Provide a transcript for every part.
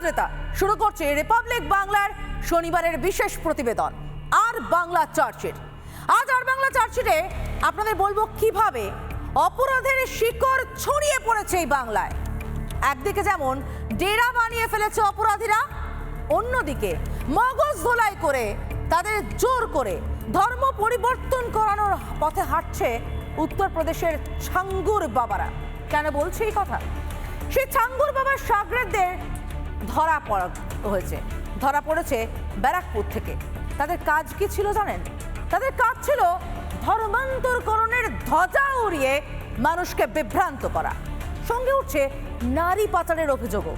আদ্রেতা শুরু করছে রিপাবলিক বাংলার শনিবারের বিশেষ প্রতিবেদন, আর বাংলা চার্চের আজ আর বাংলা চার্চেটে আপনাদের বলব কীভাবে অপরাধের শিকড় ছড়িয়ে পড়েছে এই বাংলায়। একদিকে যেমন ডেরা বানিয়ে ফেলেছে অপরাধীরা, অন্যদিকে মগজ ধোলাই করে, তাদের জোর করে ধর্ম পরিবর্তন করানোর পথে হাঁটছে উত্তরপ্রদেশের ছাঙ্গুর বাবারা। কেন বলছে এই কথা? সেই ছাঙ্গুর বাবার সাগরেদদের ধরা পড়া হয়েছে। ধরা পড়েছে ব্যারাকপুর থেকে। তাদের কাজ কি ছিল জানেন? তাদের কাজ ছিল ধর্মান্তরকরণের ধ্বজা উড়িয়ে মানুষকে বিভ্রান্ত করা। সঙ্গে উঠছে নারী পাচারের অভিযোগও।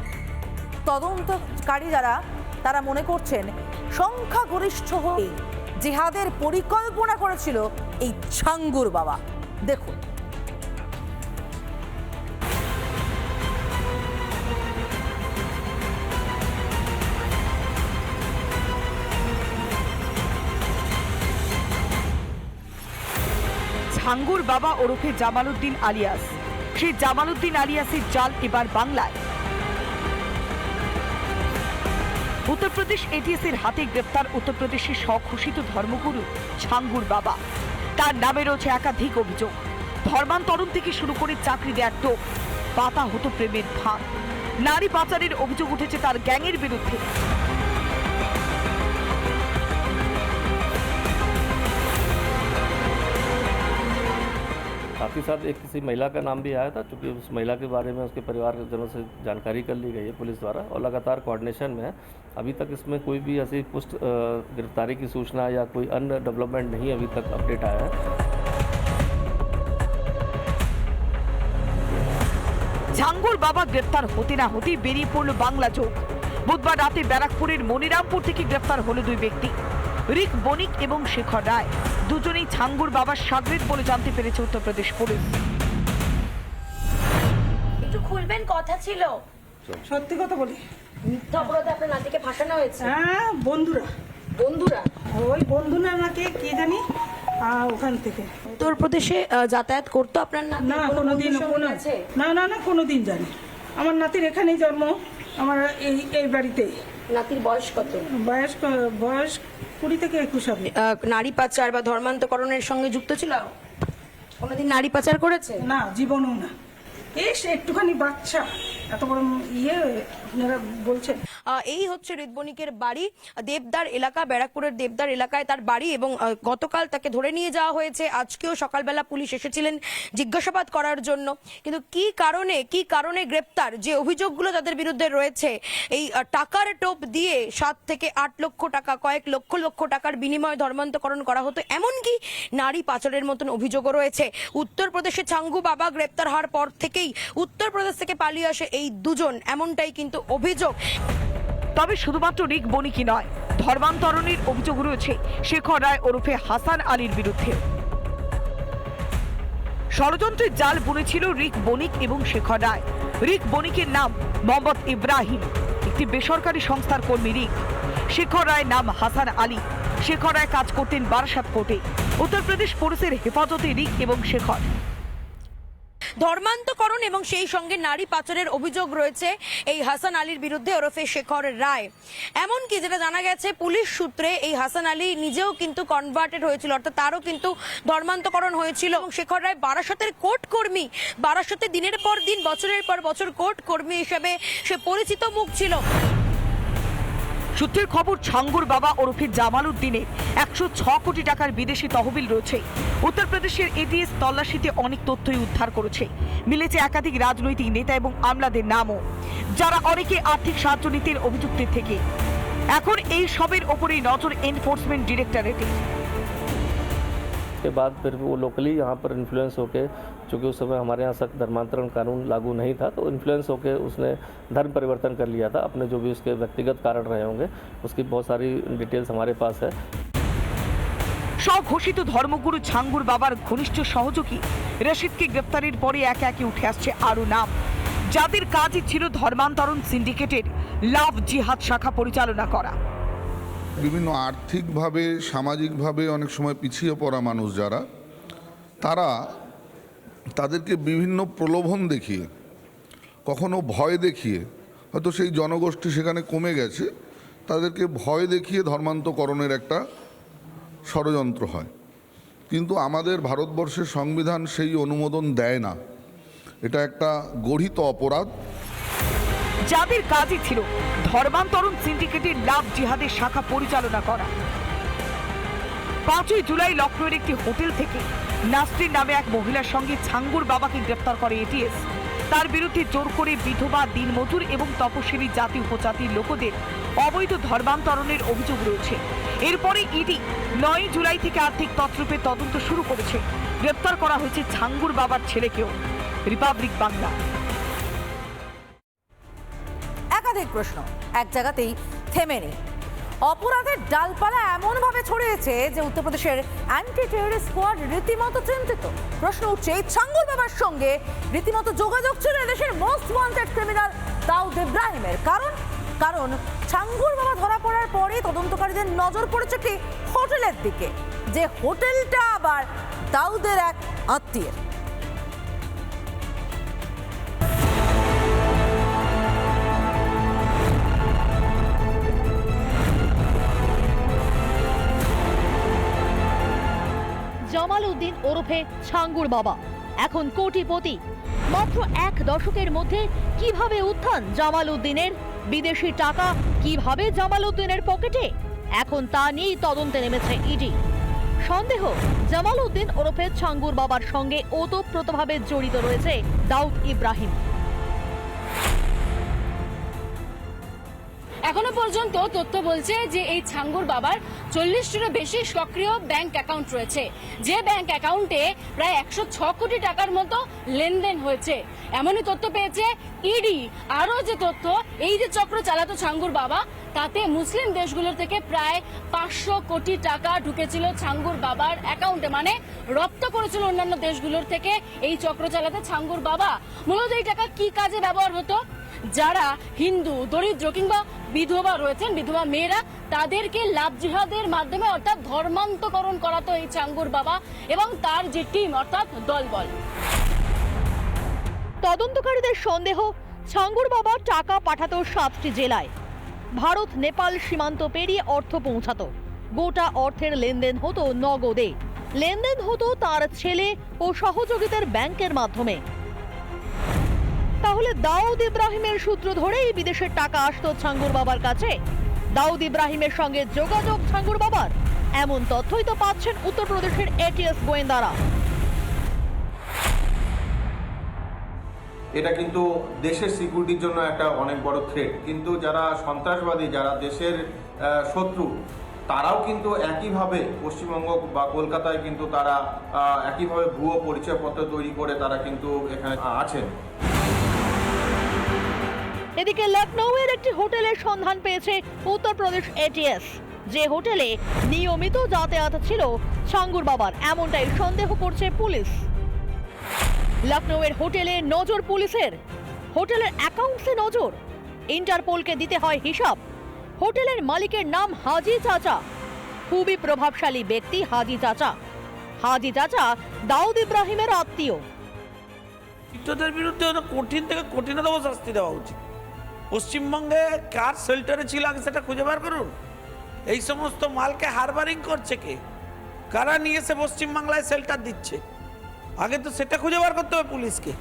তদন্তকারী যারা, তারা মনে করছেন সংখ্যাগরিষ্ঠ হয়ে জিহাদের পরিকল্পনা করেছিল এই ছাঙ্গুর বাবা। দেখুন। ঝাঙ্গুর বাবা ওরফে জামালউদ্দিন আলিয়াস। সেই জামালউদ্দিন আলিয়াসের জাল এবার বাংলায়। উত্তরপ্রদেশ এটিএস এর হাতে গ্রেপ্তার উত্তরপ্রদেশের স্বঘোষিত ধর্মগুরু ছাঙ্গুর বাবা। তার নামে রয়েছে একাধিক অভিযোগ। ধর্মান্তরণ থেকে শুরু করে চাকরি দেওয়ার টোপ। পাতা হতো প্রেমের ফাঁদ নারী পাচারের অভিযোগ উঠেছে তার গ্যাংয়ের বিরুদ্ধে। साथ ही साथ एक किसी महिला का नाम भी आया था क्योंकि उस महिला के बारे में उसके परिवार के जनों से जानकारी कर ली गई है पुलिस द्वारा और लगातार कोऑर्डिनेशन में है अभी तक इसमें कोई भी ऐसी पुष्ट अ, गिरफ्तारी की सूचना या कोई अन्य डेवलपमेंट नहीं अभी तक अपडेट आया है ঝাঙ্গুর বাবা গ্রেপ্তার হতে না হতেই বেরিয়ে পড়ল বাংলা চোখ বুধবার রাতে ব্যারাকপুরের মনিরামপুর থেকে গ্রেপ্তার হলো দুই ব্যক্তি রিক বণিক এবং শেখর রায়। দুজনেই ছাঙ্গুর বাবার সাগরেদ বলে জানতে পেরেছে উত্তরপ্রদেশ পুলিশ। একটু খুলবেন কথা ছিল। সত্যি কথা বলি? মিথ্যা অপরাধে আপনার নাতিকে ফাঁসানো হয়েছে? হ্যাঁ বন্ধুরা। বন্ধুরা? ওই বন্ধুরা নাকি কি জানি? ওখান থেকে। উত্তরপ্রদেশে যাতায়াত করতো আপনার না কোনোদিন বন্ধুর কোনো আছে? না না না কোনোদিন জানি। আমার নাতির এখানেই জন্ম আমার এই এই বাড়িতে নাতির বয়স কত? বয়স বয়স কুড়ি থেকে একুশ আপনি? নারী পাচার বা ধর্মান্তকরণের সঙ্গে যুক্ত ছিল? কোনোদিন নারী পাচার করেছে? না জীবনও না। এস একটুখানি বাচ্চা। এত বড় ইয়ে আপনারা বলছেন। এই হচ্ছে ঋতবণিকের বাড়ি। দেবদার এলাকা, ব্যারাকপুরের দেবদার এলাকায় তার বাড়ি এবং গতকাল তাকে ধরে নিয়ে যাওয়া হয়েছে। আজকেও সকালবেলা পুলিশ এসেছিলেন জিজ্ঞাসাবাদ করার জন্য। কিন্তু কি কারণে কি কারণে গ্রেপ্তার? যে অভিযোগগুলো তাদের বিরুদ্ধে রয়েছে, এই টাকার টোপ দিয়ে সাত থেকে আট লক্ষ টাকা, কয়েক লক্ষ লক্ষ টাকার বিনিময়ে ধর্মান্তকরণ করা হতো, এমনকি নারী পাচারের মতন অভিযোগও রয়েছে। উত্তরপ্রদেশে ছাঙ্গু বাবা গ্রেপ্তার হওয়ার পর থেকেই উত্তরপ্রদেশ থেকে পালিয়ে আসে এই দুজন। এমনটাই কিন্তু অভিযোগ। তবে শুধুমাত্র রিক বণিকই নয়, ধর্মান্তরণের অভিযোগ রয়েছে শেখর রায় ওরফে হাসান আলীর বিরুদ্ধে। ষড়যন্ত্রের জাল বুনেছিল রিক বণিক এবং শেখর রায়। রিক বণিকের নাম মোহাম্মদ ইব্রাহিম, একটি বেসরকারি সংস্থার কর্মী রিক। শেখর রায় নাম হাসান আলী। শেখর রায় কাজ করতেন বারাসাত কোর্টে। উত্তরপ্রদেশ পুলিশের হেফাজতে রিক এবং শেখর। ধর্মান্তকরণ এবং সেই সঙ্গে নারী পাচারের অভিযোগ রয়েছে এই হাসান আলীর বিরুদ্ধে ওরফে শেখর রায়। এমনকি যেটা জানা গেছে, পুলিশ সূত্রে এই হাসান আলী নিজেও কিন্তু কনভার্টেড হয়েছিল, অর্থাৎ তারও কিন্তু ধর্মান্তকরণ হয়েছিল এবং শেখর রায় বারাসতের কোর্ট কর্মী। বারাসতে দিনের পর দিন, বছরের পর বছর কোর্ট কর্মী হিসেবে সে পরিচিত মুখ ছিল। সূত্রের খবর ছাঙ্গুর বাবা ওরফে জামাল উদ্দিনের একশো ছ কোটি টাকার বিদেশি তহবিল রয়েছে। উত্তরপ্রদেশের এটিএস তল্লাশিতে অনেক তথ্যই উদ্ধার করেছে। মিলেছে একাধিক রাজনৈতিক নেতা এবং আমলাদের নামও, যারা অনেকে আর্থিক সাহায্য নীতির অভিযুক্তের থেকে। এখন এই সবের ওপরেই নজর এনফোর্সমেন্ট ডিরেক্টরেটের उसके बाद फिर वो लोकली यहाँ पर इन्फ्लुएंस होके चूँकि उस समय हमारे यहाँ सख्त धर्मांतरण कानून लागू नहीं था तो इन्फ्लुएंस होके उसने धर्म परिवर्तन कर लिया था अपने जो भी उसके व्यक्तिगत कारण रहे होंगे उसकी बहुत सारी डिटेल्स हमारे पास है স্বঘোষিত ধর্মগুরু ছাঙ্গুর বাবার ঘনিষ্ঠ সহযোগী রশিদকে গ্রেপ্তারের পরে একে একে উঠে আসছে আরও নাম যাদের কাজই ছিল ধর্মান্তরণ সিন্ডিকেটের লাভ জিহাদ শাখা পরিচালনা করা বিভিন্ন আর্থিকভাবে, সামাজিকভাবে অনেক সময় পিছিয়ে পড়া মানুষ যারা, তারা তাদেরকে বিভিন্ন প্রলোভন দেখিয়ে, কখনো ভয় দেখিয়ে, হয়তো সেই জনগোষ্ঠী সেখানে কমে গেছে, তাদেরকে ভয় দেখিয়ে ধর্মান্তকরণের একটা ষড়যন্ত্র হয়। কিন্তু আমাদের ভারতবর্ষের সংবিধান সেই অনুমোদন দেয় না। এটা একটা গঠিত অপরাধ। যাদের কাজই ছিল ধর্মান্তরণ সিন্ডিকেটের লাভ জিহাদের শাখা পরিচালনা করা। পাঁচই জুলাই লখনৌয়ের একটি হোটেল থেকে নাসরিন নামে এক মহিলার সঙ্গে ছাঙ্গুর বাবাকে গ্রেপ্তার করে এটিএস। তার বিরুদ্ধে জোর করে বিধবা, দিনমজুর এবং তপশিলি জাতি উপজাতির লোকদের অবৈধ ধর্মান্তরণের অভিযোগ রয়েছে। এরপরে ইডি নয় জুলাই থেকে আর্থিক তৎরূপে তদন্ত শুরু করেছে। গ্রেপ্তার করা হয়েছে ছাঙ্গুর বাবার ছেলেকেও। রিপাবলিক বাংলা। প্রশ্ন। এক জায়গাতেই থেমে নেই। অপরাধের ডালপালা এমনভাবে ছড়িয়েছে যে উত্তরপ্রদেশের অ্যান্টি টেররিস্ট স্কোয়াড রীতিমতো চিন্তিত। প্রশ্ন উঠছে, এই ছাঙ্গুর বাবার সঙ্গে রীতিমতো যোগাযোগ ছিল দেশের মোস্ট ওয়ান্টেড ক্রিমিনাল দাউদ ইব্রাহিমের। কারণ? কারণ ছাঙ্গুর বাবা ধরা পড়ার পরে তদন্তকারীদের নজর পড়েছে একটি হোটেলের দিকে। যে হোটেলটা আবার দাউদের এক আত্মীয়ের। জামাল উদ্দিন ওরফে ছাঙ্গুর বাবা। এখন কোটিপতি। মাত্র এক দশকের মধ্যে কীভাবে উত্থান জামাল উদ্দিনের বিদেশি টাকা কীভাবে জামাল উদ্দিনের পকেটে? এখন তা নিয়েই তদন্তে নেমেছে ইডি। সন্দেহ জামাল উদ্দিন ওরফে ছাঙ্গুর বাবার সঙ্গে ওতপ্রোতভাবে জড়িত রয়েছে দাউদ ইব্রাহিম। এখনও পর্যন্ত তথ্য বলছে যে এই ছাঙ্গুর বাবার চল্লিশটিরও বেশি সক্রিয় ব্যাংক অ্যাকাউন্ট রয়েছে। যে ব্যাংক অ্যাকাউন্টে প্রায় একশো ছ কোটি টাকার মতো লেনদেন হয়েছে। এমনই তথ্য পেয়েছে ইডি। আরও যে তথ্য, এই যে চক্র চালাতো ছাঙ্গুর বাবা, তাতে মুসলিম দেশগুলোর থেকে প্রায় পাঁচশো কোটি টাকা ঢুকেছিল ছাঙ্গুর বাবার অ্যাকাউন্টে। মানে রপ্ত করেছিল অন্যান্য দেশগুলোর থেকে এই চক্র চালাতে ছাঙ্গুর বাবা। মূলত এই টাকা কি কাজে ব্যবহার হতো? যারা হিন্দু, দরিদ্র কিংবা বিধবা রয়েছেন, বিধবা মেয়েরা, তাদেরকে লাভ জিহাদের মাধ্যমে অর্থাৎ ধর্মান্তকরণ করাতো এই চাঙ্গুর বাবা এবং তার যে টিম, অর্থাৎ দলবল। তদন্তকারীদের সন্দেহ ছাঙ্গুর বাবা টাকা পাঠাতো সাতটি জেলায়। ভারত, নেপাল সীমান্ত পেরিয়ে অর্থ পৌঁছাতো। গোটা অর্থের লেনদেন হতো নগদে। লেনদেন হতো তার ছেলে ও সহযোগিতার ব্যাংকের মাধ্যমে। তাহলে দাউদ ইব্রাহিমের সূত্র ধরেই বিদেশের টাকা আসতো ছাঙ্গুর বাবার কাছে। দাউদ ইব্রাহিমের সঙ্গে যোগাযোগ ছাঙ্গুর বাবার। এমন তথ্যই তো পাচ্ছেন উত্তরপ্রদেশের এটিএস গোয়েন্দারা। এটা কিন্তু দেশের সিকিউরিটির জন্য একটা অনেক বড় থ্রেট কিন্তু যারা সন্ত্রাসবাদী, যারা দেশের শত্রু, তারাও কিন্তু একইভাবে পশ্চিমবঙ্গ বা কলকাতায় কিন্তু তারা একইভাবে ভুয়ো পরিচয়পত্র তৈরি করে তারা কিন্তু এখানে আছেন। এদিকে লখনৌয়ের একটি হোটেলের সন্ধান পেয়েছে উত্তরপ্রদেশ এটিএস যে হোটেলে নিয়মিত যাতায়াত ছিল সাঙ্গুর বাবার, এমনটাই সন্দেহ করছে পুলিশ। লখনৌয়ের হোটেলে নজর পুলিশের। হোটেলের অ্যাকাউন্টসে নজর। ইন্টারপোলকে দিতে হয় হিসাব। হোটেলের মালিকের নাম হাজি চাচা। খুবই প্রভাবশালী ব্যক্তি হাজি চাচা। হাজি চাচা দাউদ ইব্রাহিমের আত্মীয়। বিরুদ্ধে কঠিন থেকে কঠিনতম শাস্তি দেওয়া উচিত। পশ্চিমবঙ্গে কার শেল্টারে ছিল, আগে সেটা খুঁজে বার করুন। এই সমস্ত মালকে হারবারিং করছে কে? কারা নিয়ে এসে পশ্চিমবাংলায় শেল্টার দিচ্ছে? আগে তো সেটা খুঁজে বার করতে হবে পুলিশকে।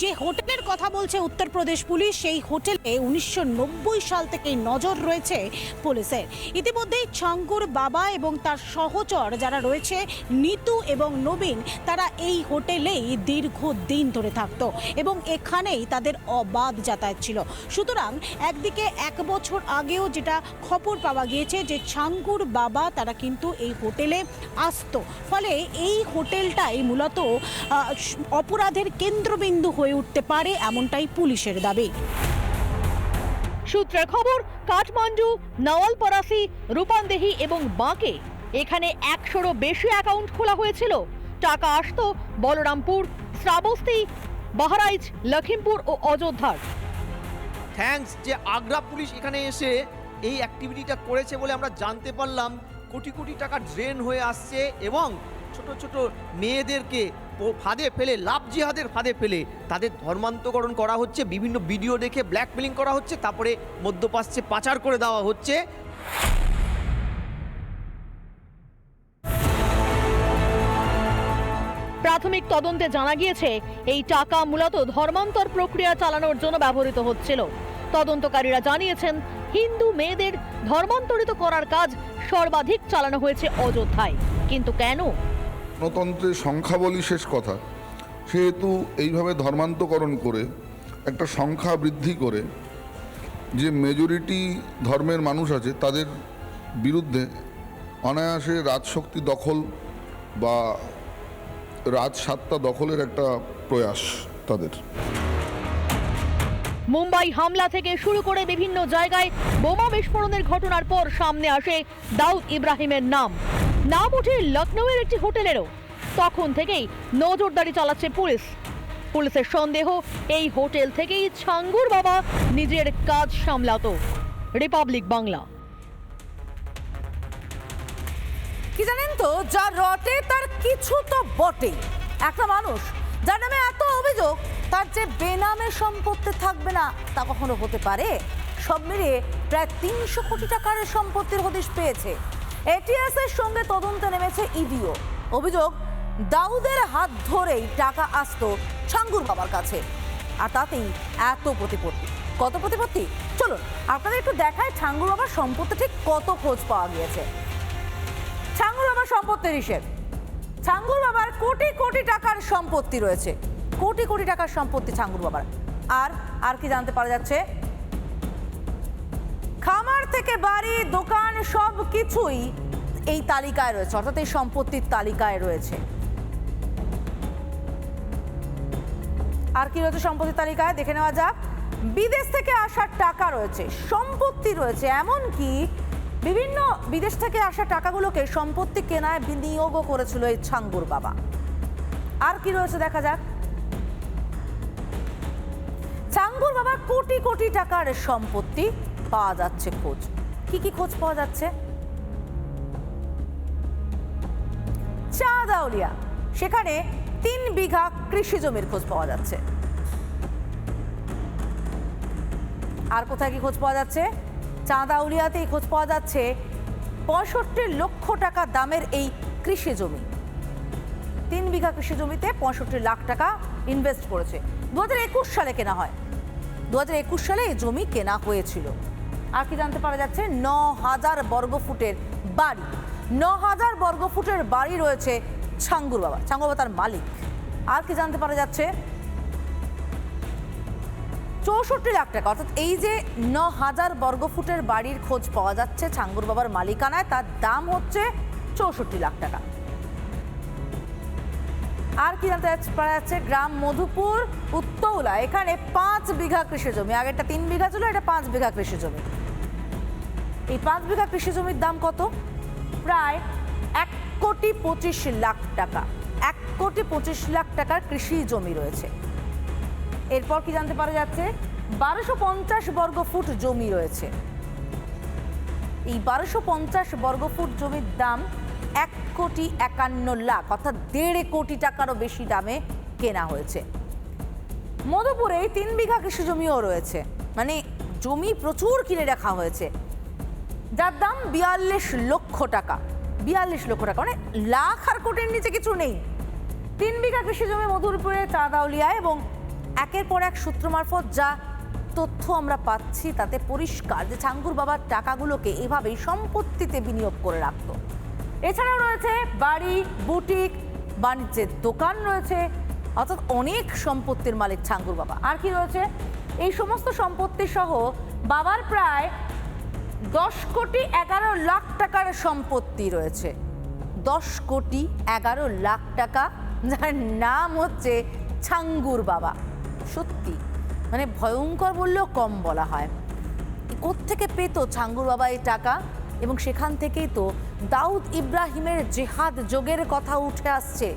যে হোটেলের কথা বলছে উত্তরপ্রদেশ পুলিশ, সেই হোটেলে উনিশশো নব্বই সাল থেকে নজর রয়েছে পুলিশের। ইতিমধ্যেই ছাঙ্গুর বাবা এবং তার সহচর যারা রয়েছে, নিতু এবং নবীন, তারা এই হোটেলেই দীর্ঘ দিন ধরে থাকতো এবং এখানেই তাদের অবাধ যাতায়াত ছিল। সুতরাং একদিকে এক বছর আগেও যেটা খবর পাওয়া গিয়েছে যে ছাঙ্গুর বাবা, তারা কিন্তু এই হোটেলে আসতো। ফলে এই হোটেলটাই মূলত অপরাধের কেন্দ্রবিন্দু হয়ে উঠতে পারে এমনটাই পুলিশের দাবি। সূত্রের খবর, কাঠমান্ডু নওয়ালপরাসি রূপান্দেহি এবং বাঁকে এখানে একশোরও বেশি অ্যাকাউন্ট খোলা হয়েছিল। টাকা আসতো বলরামপুর, শ্রাবস্তি, বাহারাইচ, লখিমপুর ও অযোধ্যার। থ্যাঙ্কস যে আগ্রা পুলিশ এখানে এসে এই অ্যাক্টিভিটিটা করেছে বলে আমরা জানতে পারলাম। কোটি কোটি টাকা ড্রেন হয়ে আসছে এবং ছোট ছোট মেয়েদেরকে ফাঁদে ফেলে, লাভ জিহাদের ফাঁদে ফেলে তাদের ধর্মান্তকরণ করা হচ্ছে, বিভিন্ন ভিডিও দেখে ব্ল্যাকমেলিং করা হচ্ছে, তারপরে মধ্যপ্রাচ্যে পাচার করে দেওয়া হচ্ছে। প্রাথমিক তদন্তে জানা গিয়েছে, এই টাকা মূলত ধর্মান্তর প্রক্রিয়া চালানোর জন্য ব্যবহৃত হচ্ছিল। তদন্তকারীরা জানিয়েছেন, হিন্দু মেয়েদের ধর্মান্তরিত করার কাজ সর্বাধিক চালানো হয়েছে অযোধ্যায়। কিন্তু কেন? গণতন্ত্রের সংখ্যা বলি শেষ কথা। সেহেতু এইভাবে ধর্মান্তকরণ করে, একটা সংখ্যা বৃদ্ধি করে, যে মেজরিটি ধর্মের মানুষ আছে, তাদের বিরুদ্ধে অনায়াসে রাজশক্তি দখল বা রাজসাত্তা দখলের একটা প্রয়াস তাদের। মুম্বাই হামলা থেকে শুরু করে বিভিন্ন জায়গায় বোমা বিস্ফোরণের ঘটনার পর সামনে আসে দাউদ ইব্রাহিমের নাম। নাম ওঠে লখনৌয়ের একটি হোটেলেরও। তখন থেকেই নজরদারি চালাচ্ছে পুলিশ। পুলিশের সন্দেহ, এই হোটেল থেকেই ছাঙ্গুর বাবা নিজের কাজ সামলাতো। রিপাবলিক বাংলা। কি জানেন তো, যা রটে তার কিছু তো বটেই। একটা মানুষ যার নামে এত অভিযোগ, তার যে বেনামে সম্পত্তি থাকবে না, তা কখনো হতে পারে? সব মিলিয়ে প্রায় তিনশো কোটি টাকার সম্পত্তির হদিশ পেয়েছে। এটিএস এর সঙ্গে তদন্তে নেমেছে ইডিও অভিযোগ, দাউদের হাত ধরেই টাকা আসতো ছাঙ্গুর বাবার কাছে। আর তাতেই এত প্রতিপত্তি। কত প্রতিপত্তি? চলুন, আপনাদের একটু দেখায় ছাঙ্গুর বাবার সম্পত্তি ঠিক কত খোঁজ পাওয়া গিয়েছে। ছাঙ্গুর বাবার সম্পত্তির হিসেব। ছাঙ্গুর বাবার কোটি কোটি টাকার সম্পত্তি রয়েছে। কোটি কোটি টাকার সম্পত্তি ছাঙ্গুর বাবার। আর আর কি জানতে পারা যাচ্ছে? খামার থেকে বাড়ি, দোকান, সব কিছুই এই তালিকায় রয়েছে, অর্থাৎ এই সম্পত্তির তালিকায় রয়েছে। আর কি রয়েছে সম্পত্তির তালিকায়? দেখে নেওয়া যাক। বিদেশ থেকে আসার টাকা রয়েছে, সম্পত্তি রয়েছে এমন কি বিভিন্ন বিদেশ থেকে আসা টাকাগুলোকে সম্পত্তি কেনায় বিনিয়োগও করেছিল এই ছাঙ্গুর বাবা। আর কি রয়েছে দেখা যাক। ছাঙ্গুর বাবা কোটি কোটি টাকার সম্পত্তি। পাওয়া যাচ্ছে খোঁজ। কি কি খোঁজ পাওয়া যাচ্ছে? চাঁদাউলিয়া সেখানে তিন বিঘা কৃষি জমির খোঁজ পাওয়া যাচ্ছে। আর কোথায় কি খোঁজ পাওয়া যাচ্ছে? চাঁদাউলিয়াতেই খোঁজ পাওয়া যাচ্ছে। পঁয়ষট্টি লক্ষ টাকা দামের এই কৃষি জমি। তিন বিঘা কৃষি জমিতে পঁয়ষট্টি লাখ টাকা ইনভেস্ট করেছে। দু সালে কেনা হয়। দু সালে এই জমি কেনা হয়েছিল। আর কি জানতে পারা যাচ্ছে? ন হাজার বর্গ ফুটের বাড়ি। ন হাজার বর্গ ফুটের বাড়ি রয়েছে ছাঙ্গুর বাবা। ছাঙ্গুর বাবা তার মালিক। আর কি জানতে পারা যাচ্ছে? চৌষট্টি লাখ টাকা। অর্থাৎ এই যে ন হাজার বর্গফুটের বাড়ির খোঁজ পাওয়া যাচ্ছে ছাঙ্গুর বাবার মালিকানায়, তার দাম হচ্ছে চৌষট্টি লাখ টাকা। আর কি জানতে পারা যাচ্ছে? গ্রাম মধুপুর উত্তৌলা এখানে পাঁচ বিঘা কৃষি জমি আগেরটা তিন বিঘা ছিল, এটা পাঁচ বিঘা কৃষি জমি এই পাঁচ বিঘা কৃষি জমির দাম কত? প্রায় এক কোটি পঁচিশ লাখ টাকা। এক কোটি পঁচিশ লাখ টাকার কৃষি জমি রয়েছে। এরপর কি জানতে পারা যাচ্ছে? বারোশো পঞ্চাশ বর্গ ফুট জমি রয়েছে। এই বারোশো পঞ্চাশ বর্গ ফুট জমির দাম এক কোটি একান্ন লাখ, অর্থাৎ দেড় কোটি টাকারও বেশি দামে কেনা হয়েছে। মধুপুরে তিন বিঘা কৃষি জমিও রয়েছে। মানে জমি প্রচুর কিনে রাখা হয়েছে। যার দাম বিয়াল্লিশ লক্ষ টাকা। বিয়াল্লিশ লক্ষ টাকা মানে লাখ আর কোটির নিচে কিছু নেই। তিন বিঘা কৃষি জমি মধুরপুরে চাঁদাউলিয়ায় এবং একের পর এক সূত্র মারফত যা তথ্য আমরা পাচ্ছি তাতে পরিষ্কার যে ছাঙ্গুর বাবার টাকাগুলোকে এভাবেই সম্পত্তিতে বিনিয়োগ করে রাখত। এছাড়াও রয়েছে বাড়ি, বুটিক, বাণিজ্যের দোকান রয়েছে, অর্থাৎ অনেক সম্পত্তির মালিক ছাঙ্গুর বাবা। আর কি রয়েছে? এই সমস্ত সম্পত্তি সহ বাবার প্রায় দশ কোটি এগারো লাখ টাকার সম্পত্তি রয়েছে। দশ কোটি এগারো লাখ টাকা, যার নাম হচ্ছে ছাঙ্গুর বাবা। সত্যি? মানে ভয়ঙ্কর বললেও কম বলা হয়। কোত্থেকে পেত ছাঙ্গুর বাবা এই টাকা? এবং সেখান থেকেই তো দাউদ ইব্রাহিমের জেহাদ যোগের কথা উঠে আসছে।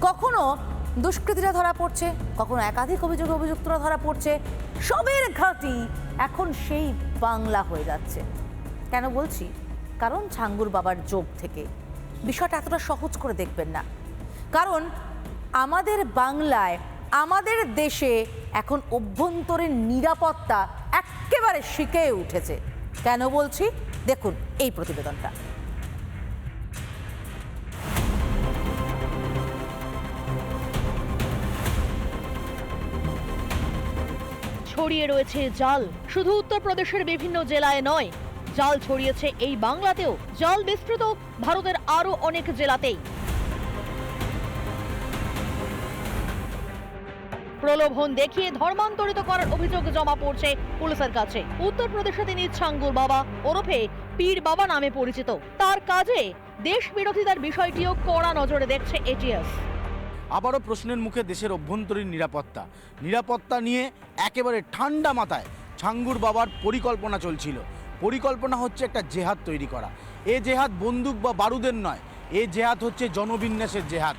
কখনো দুষ্কৃতীরা ধরা পড়ছে, কখনো একাধিক অভিযোগে অভিযুক্তরা ধরা পড়ছে। সবের ঘাঁটি এখন সেই বাংলা হয়ে যাচ্ছে। কেন বলছি? কারণ ছাঙ্গুর বাবার যোগ থেকে। বিষয়টা এতটা সহজ করে দেখবেন না। কারণ আমাদের বাংলায়, আমাদের দেশে এখন অভ্যন্তরীণ নিরাপত্তা একেবারে শিখে উঠেছে। কেন বলছি? দেখুন এই প্রতিবেদনটা। ছড়িয়ে রয়েছে জাল। শুধু উত্তরপ্রদেশের বিভিন্ন জেলায় নয় জাল ছড়িয়েছে এই বাংলাতেও। জাল বিস্তৃত, ভারতের আরও অনেক জেলাতেই। প্রলোভন দেখিয়ে ধর্মান্তরিত করার অভিযোগ জমা পড়ছে পুলিশের কাছে। উত্তরপ্রদেশে তিনি ছাঙ্গুর বাবা, ওরফে পীর বাবা নামে পরিচিত। তার কাজে দেশ বিরোধিতার বিষয়টিও কড়া নজরে দেখছে এটিএস। আবারও প্রশ্নের মুখে দেশের অভ্যন্তরীণ নিরাপত্তা। নিরাপত্তা নিয়ে একেবারে ঠান্ডা মাথায় ছাঙ্গুর বাবার পরিকল্পনা চলছিল। পরিকল্পনা হচ্ছে একটা জেহাদ তৈরি করা। এ জেহাদ বন্দুক বা বারুদের নয়, এ জেহাদ হচ্ছে জনবিন্যাসের জেহাদ।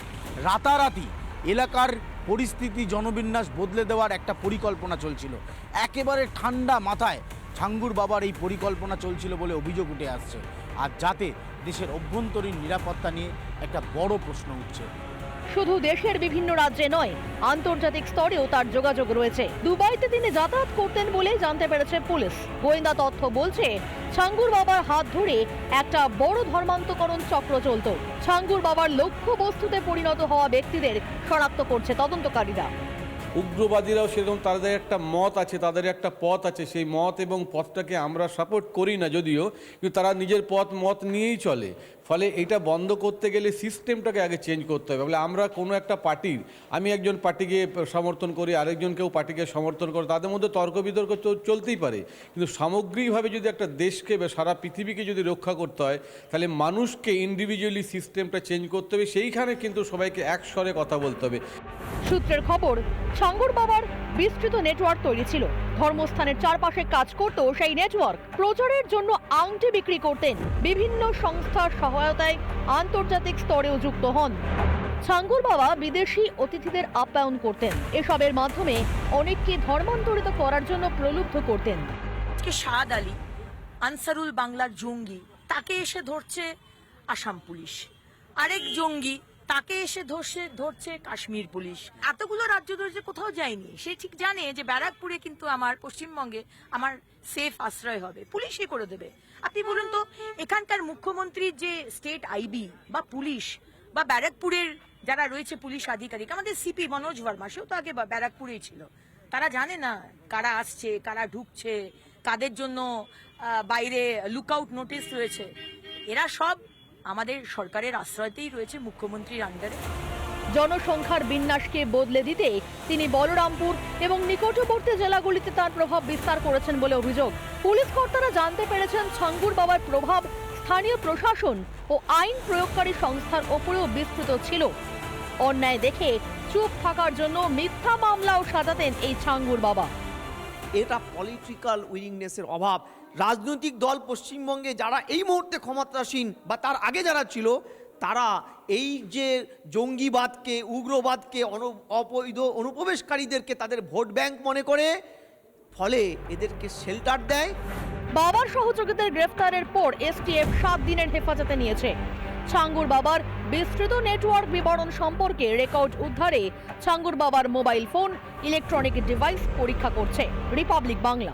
রাতারাতি এলাকার পরিস্থিতি জনবিন্যাস বদলে দেওয়ার একটা পরিকল্পনা চলছিল। একেবারে ঠান্ডা মাথায় ছাঙ্গুর বাবার এই পরিকল্পনা চলছিল বলে অভিযোগ উঠে আসছে। আর যাতে দেশের অভ্যন্তরীণ নিরাপত্তা নিয়ে একটা বড় প্রশ্ন উঠছে। শুধু দেশের বিভিন্ন রাজ্যে নয়, আন্তর্জাতিক স্তরেও তার যোগাযোগ রয়েছে। দুবাইতে তিনি যাতায়াত করতেন বলে জানতে পেরেছে পুলিশ। গোয়েন্দা তথ্য বলছে, ছাঙ্গুর বাবার হাত ধরে একটা বড় ধর্মান্তকরণ চক্র চলত। ছাঙ্গুর বাবার লক্ষ্য বস্তুতে পরিণত হওয়া ব্যক্তিদের শনাক্ত করছে তদন্তকারীরা। উগ্রবাদীরাও সেরকম তাদের একটা মত আছে, তাদের একটা পথ আছে। সেই মত এবং পথটাকে আমরা সাপোর্ট করি না যদিও, কিন্তু তারা নিজের পথ, মত নিয়েই চলে। ফলে এটা বন্ধ করতে গেলে সিস্টেমটাকে আগে চেঞ্জ করতে হবে। বলে আমরা কোনো একটা পার্টির, আমি একজন পার্টিকে সমর্থন করি, আরেকজনকেও পার্টিকে সমর্থন করে, তাদের মধ্যে তর্ক বিতর্ক চলতেই পারে। কিন্তু সামগ্রিকভাবে যদি একটা দেশকে বা সারা পৃথিবীকে যদি রক্ষা করতে হয়, তাহলে মানুষকে ইন্ডিভিজুয়ালি সিস্টেমটা চেঞ্জ করতে হবে। সেইখানে কিন্তু সবাইকে এক কথা বলতে হবে। সূত্রের খবর ছাঙ্গুর বাবার বিস্তৃত নেটওয়ার্ক তৈরি ছিল। ধর্মস্থানের চারপাশে কাজ করত সেই নেটওয়ার্ক প্রচারের জন্য আংটি বিক্রি করতেন বিভিন্ন সংস্থার সহায়তায় আন্তর্জাতিক স্তরেও যুক্ত হন। ছাঙ্গুর বাবা বিদেশি অতিথিদের আপ্যায়ন করতেন। এসবের মাধ্যমে অনেককে ধর্মান্তরিত করার জন্য প্রলুব্ধ করতেন। সাদ আলী, আনসারুল বাংলার জঙ্গি, তাকে এসে ধরছে আসাম পুলিশ। আরেক জঙ্গি তাকে এসে ধরছে ধরছে কাশ্মীর পুলিশ। এতগুলো রাজ্য ধরছে কোথাও যায়নি। সে ঠিক জানে যে ব্যারাকপুরে কিন্তু আমার পশ্চিমবঙ্গে আমার সেফ আশ্রয় হবে। পুলিশই করে দেবে। আপনি বলুন তো, এখানকার মুখ্যমন্ত্রীর যে স্টেট আইবি বা পুলিশ বা ব্যারাকপুরের যারা রয়েছে পুলিশ আধিকারিক, আমাদের সিপি মনোজ ভার্মা সেও তো আগে ব্যারাকপুরেই ছিল। তারা জানে না কারা আসছে, কারা ঢুকছে, কাদের জন্য বাইরে লুকআউট নোটিশ রয়েছে। এরা সব আমাদের সরকারের আশ্রয়তেই রয়েছে মুখ্যমন্ত্রীর আন্ডারে জনসংখ্যার বিন্যাসকে বদলে দিতে তিনি বলরামপুর এবং নিকটবর্তী জেলাগুলিতে তার প্রভাব বিস্তার করেছেন বলে অভিযোগ। পুলিশ কর্তারা জানতে পেরেছেন ছাঙ্গুর বাবার প্রভাব স্থানীয় প্রশাসন ও আইন প্রয়োগকারী সংস্থার ওপরেও বিস্তৃত ছিল। অন্যায় দেখে চুপ থাকার জন্য মিথ্যা মামলাও সাজাতেন এই ছাঙ্গুর বাবা। এটা পলিটিক্যাল উইলিংনেসের অভাব। রাজনৈতিক দল পশ্চিমবঙ্গে যারা এই মুহূর্তে ক্ষমতাসীন বা তার আগে যারা ছিল, তারা এই যে জঙ্গিবাদকে, উগ্রবাদকে অবৈধ অনুপ্রবেশকারীদেরকে তাদের ভোট ব্যাংক মনে করে, ফলে এদেরকে শেল্টার দেয়। বাবার সহযোগীদের গ্রেফতারের পর এসটিএফ সাত দিনের হেফাজতে নিয়েছে। ছাঙ্গুর বাবার বিস্তৃত নেটওয়ার্ক বিবরণ সম্পর্কে রেকর্ড উদ্ধারে ছাঙ্গুর বাবার মোবাইল ফোন, ইলেকট্রনিক ডিভাইস পরীক্ষা করছে রিপাবলিক বাংলা।